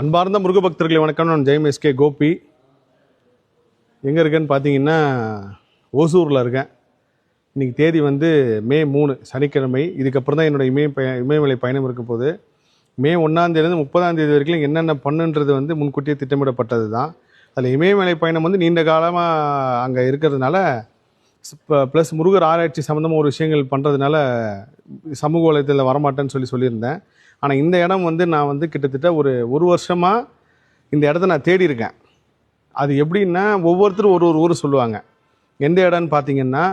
அன்பார்ந்த முருகபக்தர்களை வணக்கம். நான் ஜெயம் எஸ்கே கோபி. எங்கே இருக்கேன்னு பார்த்தீங்கன்னா ஓசூரில் இருக்கேன். இன்றைக்கி தேதி வந்து மே மூணு சனிக்கிழமை. இதுக்கப்புறம் தான் என்னோட இமய பய இமயமலை பயணம் இருக்க மே ஒன்றாந்தேதிலேருந்து முப்பதாந்தேதி வரைக்கும் என்னென்ன பண்ணுன்றது வந்து முன்கூட்டியே திட்டமிடப்பட்டது தான் அதில் இமயமலை பயணம் வந்து நீண்ட காலமாக அங்கே இருக்கிறதுனால ப்ளஸ் முருகர் ஆராய்ச்சி சம்மந்தமாக ஒரு விஷயங்கள் பண்ணுறதுனால சமூக வலைத்தளத்தில் வரமாட்டேன்னு சொல்லி சொல்லியிருந்தேன். ஆனால் இந்த இடம் வந்து நான் வந்து கிட்டத்தட்ட ஒரு ஒரு வருஷமாக இந்த இடத்த நான் தேடி இருக்கேன். அது எப்படின்னா ஒவ்வொருத்தரும் ஒரு ஒரு ஊர் சொல்லுவாங்க. எந்த இடம்னு பார்த்தீங்கன்னா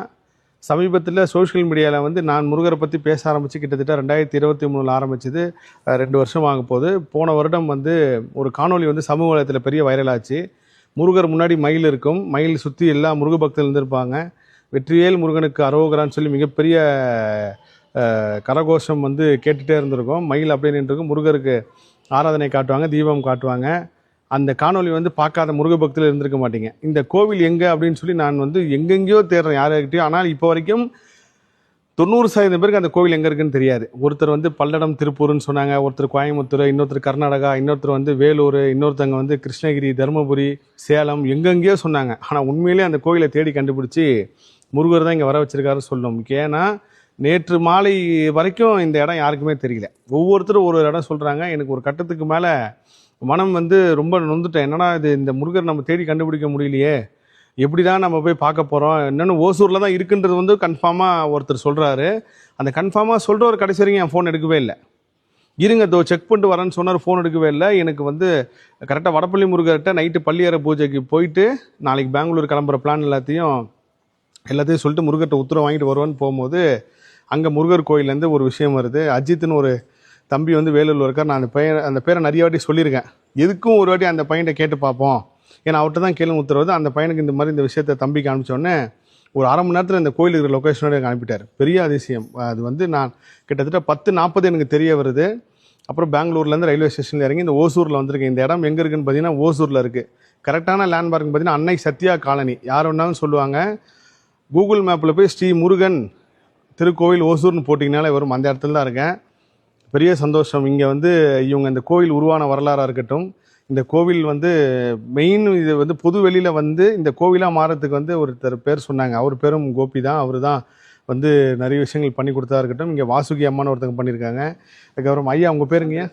சமீபத்தில் சோஷியல் மீடியாவில் வந்து நான் முருகரை பற்றி பேச ஆரம்பித்து கிட்டத்தட்ட ரெண்டாயிரத்தி இருபத்தி மூணில் ஆரம்பிச்சது ரெண்டு வருஷம் ஆக போது போன வருடம் வந்து ஒரு காணொளி வந்து சமூக வலைத்தில் பெரிய வைரல் ஆச்சு. முருகர் முன்னாடி மயில் இருக்கும். மயில் சுற்றி எல்லா முருக பக்தர்கள் இருந்திருப்பாங்க. வெற்றிவேல் முருகனுக்கு அரோகரான்னு சொல்லி மிகப்பெரிய கரகோஷம் வந்து கேட்டுகிட்டே இருந்திருக்கும். மயில் அப்படியே நின்றுருக்கும். முருகருக்கு ஆராதனை காட்டுவாங்க தீபம் காட்டுவாங்க. அந்த காணொளி வந்து பார்க்காத முருக பக்தியில் இருந்திருக்க மாட்டீங்க. இந்த கோவில் எங்கே அப்படின்னு சொல்லி நான் வந்து எங்கெங்கேயோ தேடுறேன் யாருக்கிட்டையும் ஆனால் இப்போ வரைக்கும் தொண்ணூறு சதவீதம் பேருக்கு அந்த கோவில் எங்கே இருக்குன்னு தெரியாது. ஒருத்தர் வந்து பல்லடம் திருப்பூர்னு சொன்னாங்க. ஒருத்தர் கோயம்புத்தூர் இன்னொருத்தர் கர்நாடகா இன்னொருத்தர் வந்து வேலூர் இன்னொருத்தவங்க வந்து கிருஷ்ணகிரி தருமபுரி சேலம் எங்கெங்கேயோ சொன்னாங்க. ஆனால் உண்மையிலேயே அந்த கோவிலை தேடி கண்டுபிடிச்சி முருகர் தான் இங்கே வர வச்சிருக்காரு சொல்லணும். ஏன்னா நேற்று மாலை வரைக்கும் இந்த இடம் யாருக்குமே தெரியல. ஒவ்வொருத்தரும் ஒரு ஒரு இடம் சொல்கிறாங்க எனக்கு ஒரு கட்டத்துக்கு மேலே மனம் வந்து ரொம்ப நொந்துட்டேன். என்னடா இது இந்த முருகர் நம்ம தேடி கண்டுபிடிக்க முடியலையே. எப்படி தான் நம்ம போய் பார்க்க போகிறோம் என்னென்னு ஓசூரில் தான் இருக்குன்றது வந்து கன்ஃபார்மாக ஒருத்தர் சொல்கிறாரு அந்த கன்ஃபார்மாக சொல்கிற ஒரு கடைசி வரைக்கும் என் ஃபோன் எடுக்கவே இல்லை. இருங்க தோ செக் பண்ணிட்டு வரேன்னு சொன்னார் ஃபோன் எடுக்கவே இல்லை. எனக்கு வந்து கரெக்டாக வடப்பள்ளி முருகர்கிட்ட நைட்டு பள்ளியற பூஜைக்கு போயிட்டு நாளைக்கு பெங்களூர் கிளம்புற பிளான் எல்லாத்தையும் எல்லாத்தையும் சொல்லிட்டு முருகர்கிட்ட உத்தரவு வாங்கிட்டு வருவான்னு போகும்போது அங்கே முருகர் கோயிலேருந்து ஒரு விஷயம் வருது. அஜித்துன்னு ஒரு தம்பி வந்து வேலூரில் இருக்கார். நான் அந்த பையன் அந்த பேரை நிறைய வாட்டி சொல்லியிருக்கேன். எதுக்கும் ஒரு வாட்டி அந்த பையன்கிட்ட கேட்டு பார்ப்போம். ஏன்னா அவர்கிட்ட தான் கேள்வி உத்தரவு அந்த பையனுக்கு இந்த மாதிரி இந்த விஷயத்தை தம்பிக்கு அனுப்பிச்சோடனே ஒரு அரை மணி நேரத்தில் இந்த கோயில் இருக்கிற லொக்கேஷனோட எனக்கு அனுப்பிட்டார். பெரிய அதிசயம். அது வந்து நான் கிட்டத்தட்ட பத்து நாற்பது எனக்கு தெரிய வருது. அப்புறம் பெங்களூர்லேருந்து ரயில்வே ஸ்டேஷனில் இறங்கி இந்த ஓசூரில் வந்திருக்கேன். இந்த இடம் எங்கே இருக்குன்னு பார்த்தீங்கன்னா ஓசூரில் இருக்குது கரெக்டான லேண்ட்மார்க் பார்த்தீங்கன்னா அன்னை சத்யா காலனி. யார் வேணாலும் சொல்லுவாங்க. கூகுள் மேப்பில் போய் ஸ்ரீ முருகன் திருக்கோவில் ஓசூர்னு போட்டிங்கனாலே வரும் அந்த இடத்துல தான் இருக்கேன். பெரிய சந்தோஷம். இங்கே வந்து இவங்க இந்த கோவில் உருவான வரலாறாக இருக்கட்டும் இந்த கோவில் வந்து மெயின் இது வந்து பொது வெளியில் வந்து இந்த கோவிலாக மாறத்துக்கு வந்து ஒருத்தர் பேர் சொன்னாங்க. அவர் பேரும் கோபி தான். அவர் தான் வந்து நிறைய விஷயங்கள் பண்ணி கொடுத்தா இருக்கட்டும். இங்கே வாசுகி அம்மான்னு ஒருத்தங்க பண்ணியிருக்காங்க. அதுக்கப்புறம் ஐயா உங்கள் பேருங்க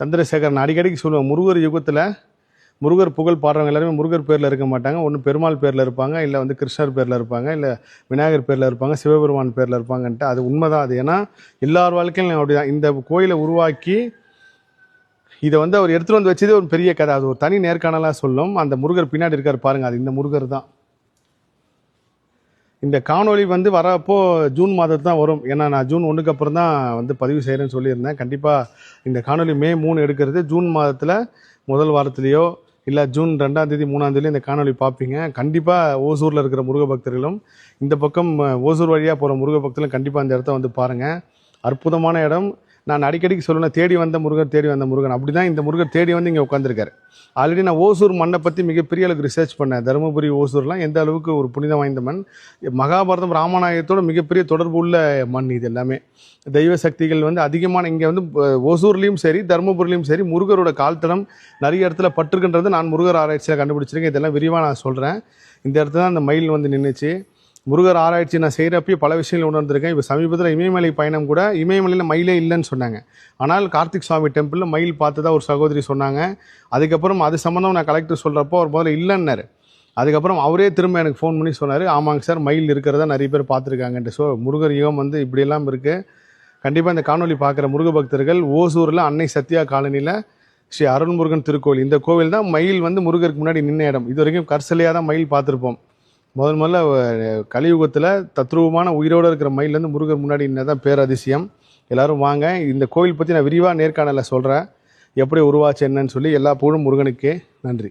சந்திரசேகர். நான் அடிக்கடிக்கு சொல்லுவேன் முருகர் யுகத்தில் முருகர் புகழ் பாடுறவங்க எல்லாருமே முருகர் பேரில் இருக்க மாட்டாங்க. ஒன்று பெருமாள் பேரில் இருப்பாங்க இல்லை வந்து கிருஷ்ணர் பேரில் இருப்பாங்க இல்லை விநாயகர் பேரில் இருப்பாங்க சிவபெருமான் பேரில் இருப்பாங்கன்ட்டு அது உண்மைதான். அது ஏன்னா எல்லார் வாழ்க்கையிலும் அப்படிதான். இந்த கோயிலை உருவாக்கி இதை வந்து அவர் எடுத்துகிட்டு வந்து வச்சதே ஒரு பெரிய கதை. அது ஒரு தனி நேர்காணலாக சொல்லும். அந்த முருகர் பின்னாடி இருக்கார் பாருங்கள் அது இந்த முருகர் தான். இந்த காணொலி வந்து வரப்போ ஜூன் மாதத்து தான் வரும். ஏன்னா நான் ஜூன் ஒன்றுக்கு அப்புறம் தான் வந்து பதிவு செய்கிறேன்னு சொல்லியிருந்தேன். கண்டிப்பாக இந்த காணொலி மே மூணு எடுக்கிறது ஜூன் மாதத்தில் முதல் வாரத்துலேயோ இல்லை ஜூன் ரெண்டாம் தேதி மூணாம் தேதி இந்த காணொளி பார்ப்பீங்க கண்டிப்பாக ஓசூரில் இருக்கிற முருக பக்தர்களும் இந்த பக்கம் ஓசூர் வழியாக போகிற முருக பக்தர்களும் கண்டிப்பாக அந்த இடத்த வந்து பாருங்கள் அற்புதமான இடம். நான் அடிக்கடிக்கு சொல்லுவேன் தேடி வந்த முருகர் தேடி வந்த முருகன். அப்படி தான் இந்த முருகர் தேடி வந்து இங்கே உட்காந்துருக்காரு ஆல்ரெடி நான் ஓசூர் மண்ணை பற்றி மிகப்பெரிய அளவுக்கு ரிசர்ச் பண்ணேன். தருமபுரி ஓசூர்லாம் எந்த அளவுக்கு ஒரு புனிதம் வாய்ந்த மண்? மகாபாரதம் ராமநாயகத்தோட மிகப்பெரிய தொடர்பு உள்ள மண் இது எல்லாமே. தெய்வ சக்திகள் வந்து அதிகமான இங்கே வந்து ஓசூர்லேயும் சரி தருமபுரிலையும் சரி முருகரோட கால்தடம் நிறைய இடத்துல பட்டிருக்குன்றது நான் முருகர் ஆராய்ச்சியில் கண்டுபிடிச்சிருக்கேன். இதெல்லாம் விரிவாக நான் சொல்கிறேன் இந்த இடத்துல தான் அந்த மயில் வந்து நின்றுச்சு முருகர் ஆராய்ச்சி நான் செய்கிறப்பயே பல விஷயங்கள் உணர்ந்திருக்கேன். இப்போ சமீபத்தில் இமயமலை பயணம் கூட இமயமலையில் மயிலே இல்லைன்னு சொன்னாங்க. ஆனால் கார்த்திக் சுவாமி டெம்பிளில் மயில் பார்த்ததா ஒரு சகோதரி சொன்னாங்க. அதுக்கப்புறம் அது சம்மந்தம் நான் கலெக்டர் சொல்கிறப்போ ஒரு முதல்ல இல்லைன்னாரு. அதுக்கப்புறம் அவரே திரும்ப எனக்கு ஃபோன் பண்ணி சொன்னார். ஆமாங்க சார் மயில் இருக்கிறத நிறைய பேர் பார்த்துருக்காங்கன்ட்டு. ஸோ முருகர் யுகம் வந்து இப்படியெல்லாம் இருக்குது கண்டிப்பாக இந்த காணொலி பார்க்குற முருக பக்தர்கள் ஓசூரில் அன்னை சத்யா காலனியில் ஸ்ரீ அருள்முருகன் திருக்கோவில். இந்த கோவில் தான் மயில் வந்து முருகருக்கு முன்னாடி நின்ன இடம். இது வரைக்கும் கற்சலையாக தான் மயில் பார்த்துருப்போம். முதல் முதல்ல கலியுகத்தில் தத்ரூபமான உயிரோடு இருக்கிற மயிலேருந்து முருகர் முன்னாடி தான் பேரதிசயம். எல்லோரும் வாங்க இந்த கோவில் பற்றி நான் விரிவாக நேர்காணலில் சொல்கிறேன் எப்படி உருவாச்சு என்னன்னு சொல்லி எல்லா புகழும் முருகனுக்கே. நன்றி.